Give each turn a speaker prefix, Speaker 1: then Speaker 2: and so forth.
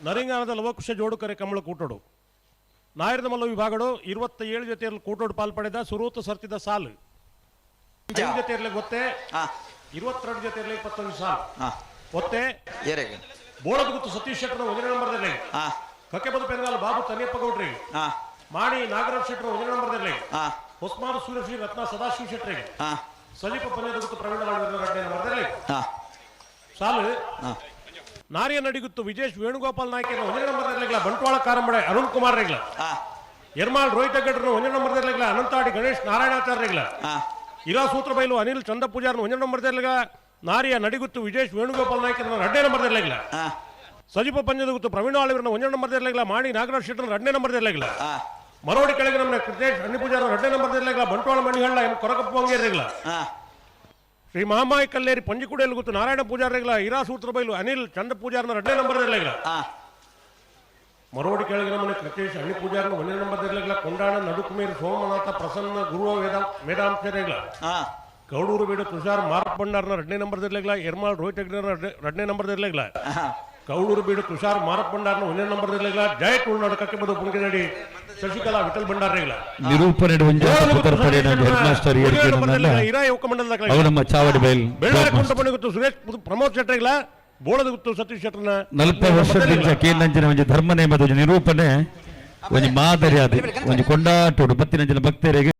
Speaker 1: ನರಿಂಗಾನದ ಲವಕುಶ ಜೋಡುಕರೆ ಕಮಲ ಕೂಟೋಡು. ನಾಯರದ ಮಲ್ಲ ವಿಭಾಗಡು ಇರುವತ್ತ ಏಳು ಜೊತೆಯಲ್ಲಿ ಕೂಟೋಡು ಪಾಲ್ಪಡೆದ ಸುರೂತ ಸರ್ತಿದ ಸಾಲು. ಐದು ಇರಲಿ ಗೊತ್ತೇ
Speaker 2: ಹಾ.
Speaker 1: ಜೊತೆ ಜೊತೆಯಲ್ಲಿ ಇಪ್ಪತ್ತೊಂದು ಸಾಲು.
Speaker 2: ಗೊತ್ತೇ
Speaker 1: ಬೋಳದ ಗುತ್ತು ಸತೀಶ್ ಶೆಟ್ಟರ್ ಒಂದನೇ ನಂಬರ್ದಲ್ಲಿ
Speaker 2: ಕಕ್ಕೆ
Speaker 1: ಬದು ಪೆನಗಾಲ ಬಾಬು ತನಿಯಪ್ಪ ಗೌಡ್ರಿ
Speaker 2: ಹಾ.
Speaker 1: ಮಾಡಿ ನಾಗರಾಜ್ ಶೆಟ್ಟರ್ ಒಂದನೇ ನಂಬರ್ದಲ್ಲಿ
Speaker 2: ಹಾ.
Speaker 1: ಹೊಸ್ಮಾನ ಸೂರ್ಯಶ್ರೀ ರತ್ನ ಸದಾಶಿವ ಶೆಟ್ಟರಿ
Speaker 2: ಹಾ.
Speaker 1: ಸಲೀಪ ಪನ್ಯದ ಗುತ್ತು ಪ್ರವೀಣ ಎರಡನೇ ನಂಬರ್ದಲ್ಲಿ ಸಾಲು.
Speaker 2: ಹಾ.
Speaker 1: ನಾರಿಯ ನಡಿಗುತ್ತು ವಿಜೇಶ್ ವೇಣುಗೋಪಾಲ್ ನಾಯ್ಕ ಒಂದನೇ ಇರಲಿಲ್ಲ ಬಂಟ್ವಾಳ ಕಾರಂಬಡೆ ಅರುಣ್ ಕುಮಾರ್ ರೇಗ್ಲ. ಎರ್ಮಾಳ್ ರೋಹಿತ ಗಡ್ರನು ಒಂದನೇ ಇರಲಿಲ್ಲ ಅನಂತಾಡಿ ಗಣೇಶ್ ನಾರಾಯಣಾಚಾರ್ ರೇಗ್ಲ. ಇರಾ ಸೂತ್ರ ಬೈಲು ಅನಿಲ್ ಚಂದ ಪೂಜಾರ್ ಒಂದನೇ ಇರಲಿಲ್ಲ ನಾರಿಯ ನಡಿಗುತ್ತು ವಿಜೇಶ್ ವೇಣುಗೋಪಾಲ್ ನಾಯ್ಕ ಎರಡನೇ ನಂಬರ್
Speaker 2: ಇರಲಿಲ್ಲ
Speaker 1: ಸಜೀಪ ಪಂಜದ ಗುತ್ತು ಪ್ರವೀಣ ಆಳಿವರನ್ನ ಒಂದನೇ ಇರಲಿಲ್ಲ ಮಾಡಿ ನಾಗರಾಜ್ ಶೆಟ್ಟರ್ ಎರಡನೇ ನಂಬರ್
Speaker 2: ಇರಲಿಲ್ಲ
Speaker 1: ಮರೋಡಿ ಕೆಳಗೆ ನಮ್ಮ ಕೃತೇಶ್ ಅಣ್ಣಿ ಪೂಜಾರ ಎರಡನೇ ನಂಬರ್ದಲ್ಲಿ ಬಂಟ್ವಾಳ ಮಣಿಹಳ್ಳ ಎಂ ಕೊರಕಪ್ಪ ಹಂಗೆ
Speaker 2: ಹಾ.
Speaker 1: ಶ್ರೀ ಮಹಾಮಾಯಿ ಕಲ್ಲೇರಿ ಪಂಜಿಕುಡಿಯಲ್ಲಿ ಗೊತ್ತು ನಾರಾಯಣ ಪೂಜಾರಿಗಳ ಹೀರಾ ಸೂತ್ರ ಬೈಲು ಅನಿಲ್ ಚಂದ ಪೂಜಾರ ಎರಡನೇ ನಂಬರ್
Speaker 2: ಇರಲಿಲ್ಲ.
Speaker 1: ಮರೋಡಿ ಕೆಳಗಿನ ಮನೆ ಕೃತೇಶ್ ಅಣ್ಣಿ ಪೂಜಾರನ ಒಂದನೇ ಇರಲಿಲ್ಲ. ಕೊಂಡಾಣ ನಡುಕುಮೇರಿ ಸೋಮನಾಥ ಪ್ರಸನ್ನ ಗುರು ವೇದ
Speaker 2: ಹಾ.
Speaker 1: ಗೌಡೂರು ಬೇಡ ತುಷಾರ್ ಮಾರಪ್ಪಣ್ಣಾರ್ನ ಎರಡನೇ ನಂಬರ್ದಲ್ಲಿಗ್ಲ ಎರ್ಮಾಳ್ ರೋಹಿತ್ ಎರಡನೇ ನಂಬರ್
Speaker 2: ಇರಲಿಲ್ಲ.
Speaker 1: ಗೌಡೂರು ಬೀಡು ತುಷಾರ್ ಮಾರಪ್ಪಣ್ಣಾರ್ನ ಒಂದನೇ ನಂಬರ್ ಜಯ ತುಳುನಾಡು ಕಕ್ಕೆ ಬದು ಪುಂಗಿನಡಿ ಶಶಿಕಲಾ ವಿಠಲ್ ಭಂಡಾರ್ಗಳ
Speaker 3: ನಿರೂಪಣೆ ಹೆಡ್ ಮಾಸ್ಟರ್ ಅವು ನಮ್ಮ ಚಾವಡಿ ಬೈಲ್
Speaker 1: ಬೆಳ್ಳಾರಿ ಗೊತ್ತು ಸುರೇಶ್ ಪ್ರಮೋದ್ ಶೆಟ್ಟರಿಗ್ಲ ಬೋಳದ ಗೊತ್ತು ಸತೀಶ್ ಶೆಟ್ಟರ್ನ
Speaker 3: ನಲ್ಪ ವರ್ಷದಿಂದ ಕೇಂದ್ರ ಒಂಜಿ ಧರ್ಮ ನೇಮದ ಒಂಜಿ ನಿರೂಪಣೆ ಒಂಜಿ ಮಾದರಿ ಆದ ಒಂಜಿ ಕೊಂಡಾಟೋಡು ಬತ್ತಿನಂಚಿನ ಭಕ್ತರಿಗೆ